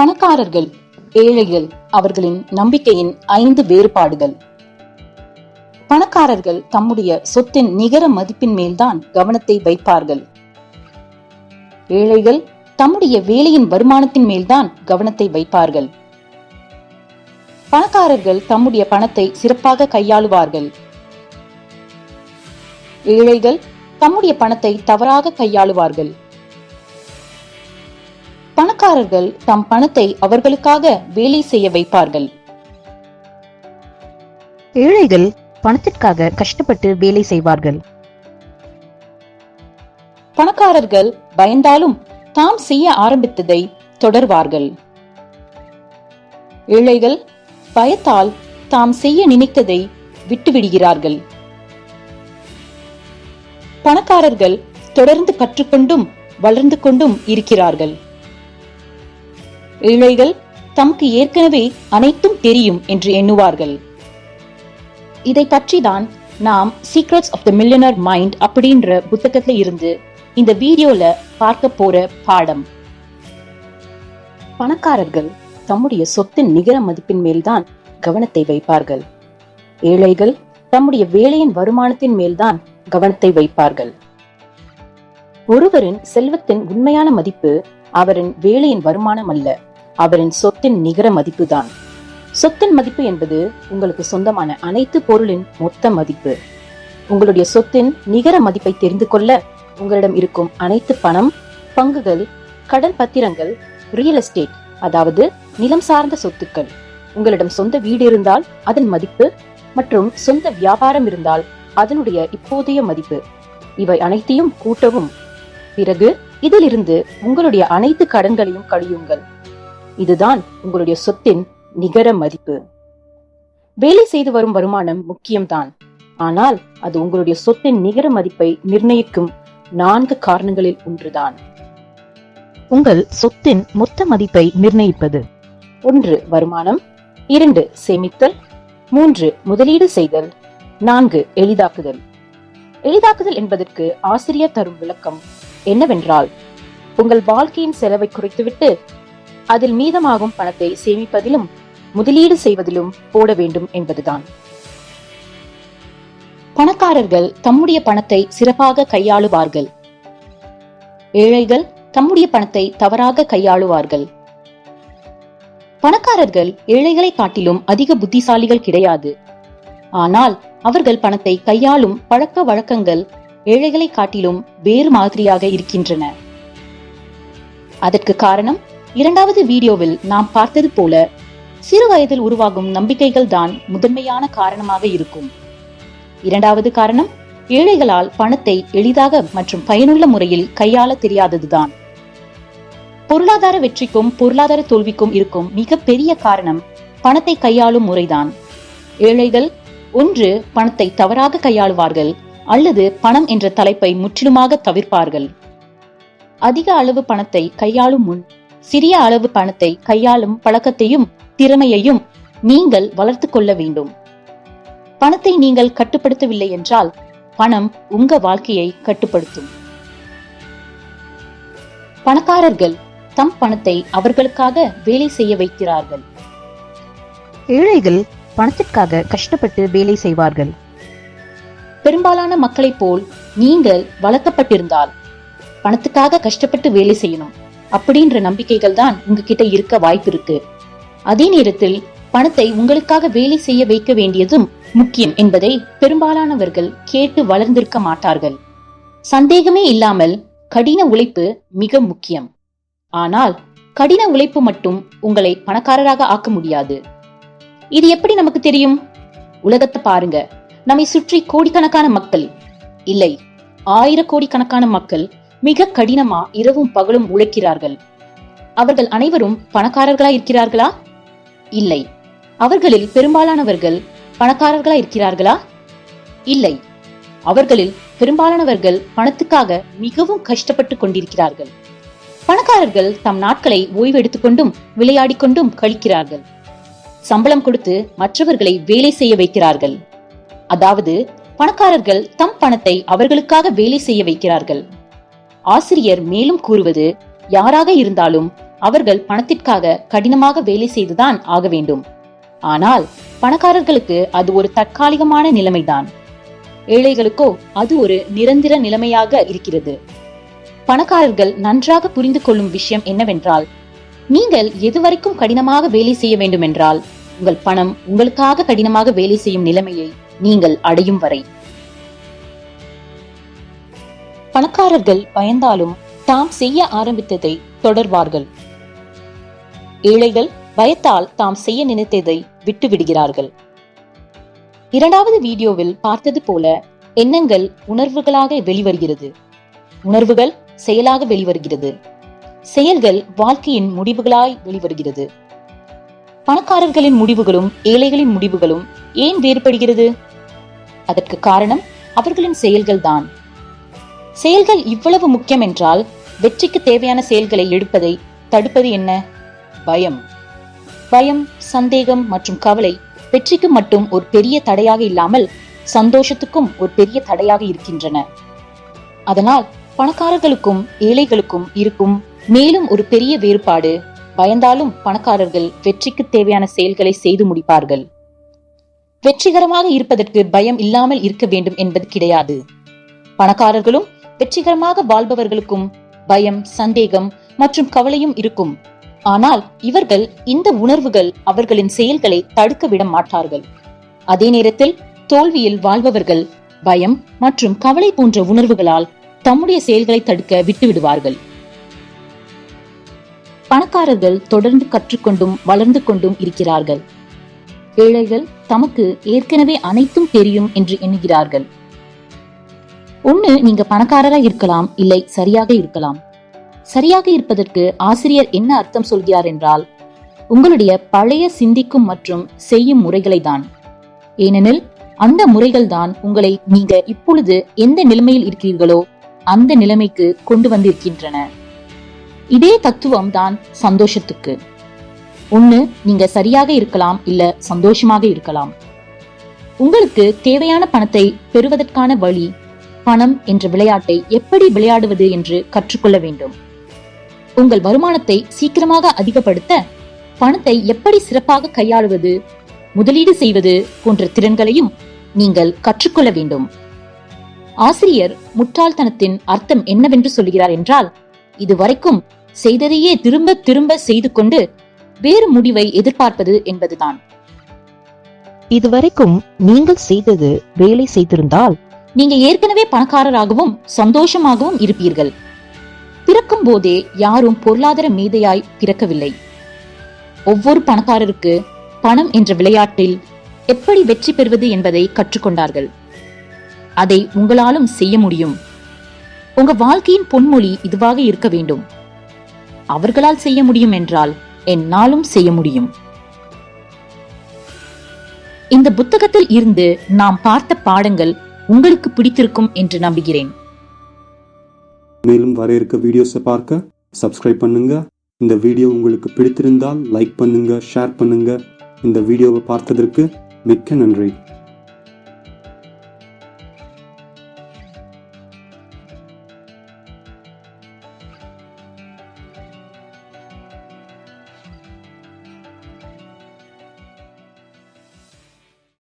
பணக்காரர்கள் ஏழைகள் அவர்களின் நம்பிக்கையின் ஐந்து வேறுபாடுகள். பணக்காரர்கள் தம்முடைய சொத்தின் நிகர மதிப்பின் மேல்தான் கவனத்தை வைப்பார்கள். ஏழைகள் தம்முடைய வேலையின் வருமானத்தின் மேல்தான் கவனத்தை வைப்பார்கள். பணக்காரர்கள் தம்முடைய பணத்தை சிறப்பாக கையாளுவார்கள். ஏழைகள் தம்முடைய பணத்தை தவறாக கையாளுவார்கள். பணக்காரர்கள் தம் பணத்தை அவர்களுக்காக வேலை செய்ய வைப்பார்கள். ஏழைகள் பணத்திற்காக கஷ்டப்பட்டு வேலை செய்வார்கள். பணக்காரர்கள் பயந்தாலும் தாம் செய்ய ஆரம்பித்ததை தொடர்வார்கள். ஏழைகள் பயத்தால் தாம் செய்ய நினைத்ததை விட்டுவிடுகிறார்கள். பணக்காரர்கள் தொடர்ந்து கற்றுக்கொண்டும் வளர்ந்து கொண்டும் இருக்கிறார்கள். ஏழைகள் தமக்கு ஏற்கனவே அனைத்தும் தெரியும் என்று எண்ணுவார்கள். இதை பற்றிதான் நாம் secrets of the millionaire mind அப்படின்ற புத்தகத்துல இருந்து இந்த வீடியோல பார்க்க போற பாடம். பணக்காரர்கள் தம்முடைய சொத்தின் நிகர மதிப்பின் மேல்தான் கவனத்தை வைப்பார்கள். ஏழைகள் தம்முடைய வேலையின் வருமானத்தின் மேல்தான் கவனத்தை வைப்பார்கள். ஒருவரின் செல்வத்தின் உண்மையான மதிப்பு அவரின் வேலையின் வருமானம் அல்ல. அவரின் சொத்தின் நிகர மதிப்புதான். சொத்தின் மதிப்பு என்பது உங்களுக்கு சொந்தமான அனைத்து பொருளின் மொத்த மதிப்பு. உங்களுடைய சொத்தின் நிகர மதிப்பை தெரிந்து கொள்ள உங்களிடம் இருக்கும் அனைத்து பணம் பங்குகள் கடன் பத்திரங்கள் ரியல் எஸ்டேட் அதாவது நிலம் சார்ந்த சொத்துக்கள். உங்களிடம் சொந்த வீடு இருந்தால் அதன் மதிப்பு மற்றும் சொந்த வியாபாரம் இருந்தால் அதனுடைய இப்போதைய மதிப்பு. இவை அனைத்தையும் கூட்டவும். பிறகு இதிலிருந்து உங்களுடைய அனைத்து கடன்களையும் கழியுங்கள். இதுதான் உங்களுடைய சொத்தின் நிகர மதிப்பு. வேலை செய்து வரும் வருமானம் முக்கியம்தான். ஆனால் அது உங்களுடைய சொத்தின் நிகர மதிப்பை நிர்ணயிக்கும் நான்கு காரணங்களில் ஒன்றுதான். உங்கள் சொத்தின் மொத்த மதிப்பை நிர்ணயிப்பது. ஒன்று வருமானம். இரண்டு சேமித்தல். மூன்று முதலீடு செய்தல். நான்கு எளிதாக்குதல். எளிதாக்குதல் என்பதற்கு ஆசிரியர் தரும் விளக்கம் என்னவென்றால் உங்கள் வாழ்க்கையின் செலவை குறைத்துவிட்டு அதில் மீதமாகும் பணத்தை சேமிப்பதிலும் முதலீடு செய்வதிலும் போட வேண்டும் என்பதுதான். பணக்காரர்கள் தம்முடைய பணத்தை சிறப்பாக கையாளுவார்கள். ஏழைகள் தம்முடைய பணத்தை தவறாக கையாளுவார்கள். பணக்காரர்கள் ஏழைகளை காட்டிலும் அதிக புத்திசாலிகள் கிடையாது. ஆனால் அவர்கள் பணத்தை கையாளும் பழக்க வழக்கங்கள் ஏழைகளை காட்டிலும் வேறு மாதிரியாக இருக்கின்றன. அதற்கு காரணம் இரண்டாவது வீடியோவில் நாம் பார்த்தது போல சிறு வயதில் உருவாகும் நம்பிக்கைகள் தான் முதன்மையான காரணமாக இருக்கும். இரண்டாவது காரணம் ஏழைகளால் பணத்தை எளிதாக மற்றும் பயனுள்ள முறையில் கையாள தெரியாததுதான். பொருளாதார வெற்றிக்கும் பொருளாதார தோல்விக்கும் இருக்கும் மிக பெரிய காரணம் பணத்தை கையாளும் முறைதான். ஏழைகள் ஒன்று பணத்தை தவறாக கையாளுவார்கள் அல்லது பணம் என்ற தலைப்பை முற்றிலுமாக தவிர்ப்பார்கள். அதிக அளவு பணத்தை கையாளும் முன் சிறிய அளவு பணத்தை கையாளும் பழக்கத்தையும் திறமையையும் நீங்கள் வளர்த்து கொள்ள வேண்டும். பணத்தை நீங்கள் கட்டுப்படுத்தவில்லை என்றால் பணம் உங்க வாழ்க்கையை கட்டுப்படுத்தும். பணக்காரர்கள் தம் பணத்தை அவர்களுக்காக வேலை செய்ய வைக்கிறார்கள். ஏழைகள் பணத்திற்காக கஷ்டப்பட்டு வேலை செய்வார்கள். பெரும்பாலான மக்களைப் போல் நீங்கள் வளர்க்கப்பட்டிருந்தால் பணத்துக்காக கஷ்டப்பட்டு வேலை செய்யணும். அப்படின்ற நம்பிக்கைகள் தான் உங்ககிட்ட இருக்க வாய்ப்பு இருக்கு அதே நேரத்தில் பணத்தை உங்களுக்காக வேலை செய்ய வைக்க வேண்டியதும் முக்கியம் என்பதை பெரும்பாலானவர்கள் கேட்டு வளர்ந்திருக்க மாட்டார்கள். சந்தேகமே இல்லாமல் கடின உழைப்பு மிக முக்கியம். ஆனால் கடின உழைப்பு மட்டும் உங்களை பணக்காரராக ஆக்க முடியாது. இது எப்படி நமக்கு தெரியும்? உலகத்தை பாருங்க. நம்மை சுற்றி கோடிக்கணக்கான மக்கள். இல்லை ஆயிரக்கோடிக்கணக்கான மக்கள் மிக கடினமா இரவும் பகலும் உழைக்கிறார்கள். அவர்கள் அனைவரும் பணக்காரர்களா இருக்கிறார்களா இல்லை. அவர்களில் பெரும்பாலானவர்கள் பணக்காரர்களா இருக்கிறார்களா இல்லை. அவர்களில் பெரும்பாலானவர்கள் பணத்துக்காக மிகவும் கஷ்டப்பட்டு கொண்டிருக்கிறார்கள். பணக்காரர்கள் தம் நாட்களை ஓய்வெடுத்துக் கொண்டும் விளையாடிக் கொண்டும் கழிக்கிறார்கள். சம்பளம் கொடுத்து மற்றவர்களை வேலை செய்ய வைக்கிறார்கள். அதாவது பணக்காரர்கள் தம் பணத்தை அவர்களுக்காக வேலை செய்ய வைக்கிறார்கள். ஆசிரியர் மேலும் கூறுவது யாராக இருந்தாலும் அவர்கள் பணத்திற்காக கடினமாக வேலை செய்துதான் ஆக வேண்டும். ஆனால் பணக்காரர்களுக்கு அது ஒரு தற்காலிகமான நிலைமைதான். ஏழைகளுக்கோ அது ஒரு நிரந்தர நிலைமையாக இருக்கிறது. பணக்காரர்கள் நன்றாக புரிந்து கொள்ளும் விஷயம் என்னவென்றால் நீங்கள் எதுவரைக்கும் கடினமாக வேலை செய்ய வேண்டும் என்றால் உங்கள் பணம் உங்களுக்காக கடினமாக வேலை செய்யும் நிலைமையை நீங்கள் அடையும் வரை பணக்காரர்கள் பயந்தாலும் தாம் செய்ய ஆரம்பித்ததை தொடர்வார்கள். ஏழைகள் பயத்தால் தாம் செய்ய நினைத்ததை விட்டு விடுகிறார்கள் இரண்டாவது வீடியோவில் பார்த்தது போல எண்ணங்கள் உணர்வுகளாக வெளிவருகிறது. உணர்வுகள் செயலாக வெளிவருகிறது. செயல்கள் வாழ்க்கையின் முடிவுகளாய் வெளிவருகிறது. பணக்காரர்களின் முடிவுகளும் ஏழைகளின் முடிவுகளும் ஏன் வேறுபடுகிறது? அதற்கு காரணம் அவர்களின் செயல்கள் தான் செயல்கள் இவ்வளவு முக்கியம் என்றால் வெற்றிக்கு தேவையான செயல்களை எடுப்பதை தடுப்பது என்ன? பயம். பயம் சந்தேகம் மற்றும் கவலை வெற்றிக்கு மட்டும் ஒரு பெரிய தடையாக இல்லாமல் சந்தோஷத்துக்கும் ஒரு பெரிய தடையாக இருக்கின்றன. அதனால் பணக்காரர்களுக்கும் ஏழைகளுக்கும் இருக்கும் மேலும் ஒரு பெரிய வேறுபாடு பயந்தாலும் பணக்காரர்கள் வெற்றிக்கு தேவையான செயல்களை செய்து முடிப்பார்கள். வெற்றிகரமாக இருப்பதற்கு பயம் இல்லாமல் இருக்க வேண்டும் என்பது கிடையாது. பணக்காரர்களும் வெற்றிகரமாக வாழ்பவர்களுக்கும் பயம் சந்தேகம் மற்றும் கவலையும் இருக்கும். ஆனால் இவர்கள் இந்த உணர்வுகள் அவர்களின் செயல்களை தடுக்க விட மாட்டார்கள். அதே நேரத்தில் தோல்வியில் வாழ்பவர்கள் பயம் மற்றும் கவலை போன்ற உணர்வுகளால் தம்முடைய செயல்களை தடுக்க விட்டுவிடுவார்கள். பணக்காரர்கள் தொடர்ந்து கற்றுக்கொண்டும் வளர்ந்து கொண்டும் இருக்கிறார்கள். ஏழைகள் தமக்கு ஏற்கனவே அனைத்தும் தெரியும் என்று எண்ணுகிறார்கள். ஒண்ணு நீங்க பணக்காரரா இருக்கலாம் இல்லை சரியாக இருக்கலாம். சரியாக இருப்பதற்கு ஆசிரியர் என்ன அர்த்தம் சொல்கிறார் என்றால் உங்களுடைய பழைய சிந்திக்கும் மற்றும் செய்யும் முறைகளை தான் ஏனெனில் அந்த முறைகள் தான் உங்களை நீங்க இப்பொழுது எந்த நிலைமையில் இருக்கிறீர்களோ அந்த நிலைமைக்கு கொண்டு வந்திருக்கின்றன. இதே தத்துவம் தான் சந்தோஷத்துக்கு. ஒண்ணு நீங்க சரியாக இருக்கலாம் இல்ல சந்தோஷமாக இருக்கலாம். உங்களுக்கு தேவையான பணத்தை பெறுவதற்கான வழி பணம் என்ற விளையாட்டை எப்படி விளையாடுவது என்று கற்றுக்கொள்ள வேண்டும். உங்கள் வருமானத்தை சீக்கிரமாக அதிகப்படுத்த பணத்தை எப்படி சிறப்பாக கையாளுவது முதலீடு செய்வது போன்ற திறன்களையும் நீங்கள் கற்றுக்கொள்ள வேண்டும். ஆசிரியர் முட்டாள்தனத்தின் அர்த்தம் என்னவென்று சொல்கிறார் என்றால் இதுவரைக்கும் செய்ததையே திரும்ப திரும்ப செய்து கொண்டு வேறு முடிவை எதிர்பார்ப்பது என்பதுதான். இதுவரைக்கும் நீங்கள் செய்தது வேலை செய்திருந்தால் நீங்க ஏற்கனவே பணக்காரராகவும் சந்தோஷமாகவும் இருப்பீர்கள். பிறக்கும் போதே யாரும் பொருளாதார மீதையாய் பிறக்கவில்லை. ஒவ்வொரு பணக்காரருக்கு பணம் என்ற விளையாட்டில் எப்படி வெற்றி பெறுவது என்பதை கற்றுக்கொண்டார்கள். அதை உங்களாலும் செய்ய முடியும். உங்க வாழ்க்கையின் பொன்மொழி இதுவாக இருக்க வேண்டும். அவர்களால் செய்ய முடியும் என்றால் என்னாலும் செய்ய முடியும். இந்த புத்தகத்தில் இருந்து நாம் பார்த்த பாடங்கள் உங்களுக்கு பிடித்திருக்கும் என்று நம்புகிறேன். மேலும் வர இருக்க வீடியோஸை பார்க்க சப்ஸ்கிரைப் பண்ணுங்க. இந்த வீடியோ உங்களுக்கு பிடித்திருந்தால் லைக் பண்ணுங்க ஷேர் பண்ணுங்க. இந்த வீடியோவை பார்த்ததற்கு மிக்க நன்றி.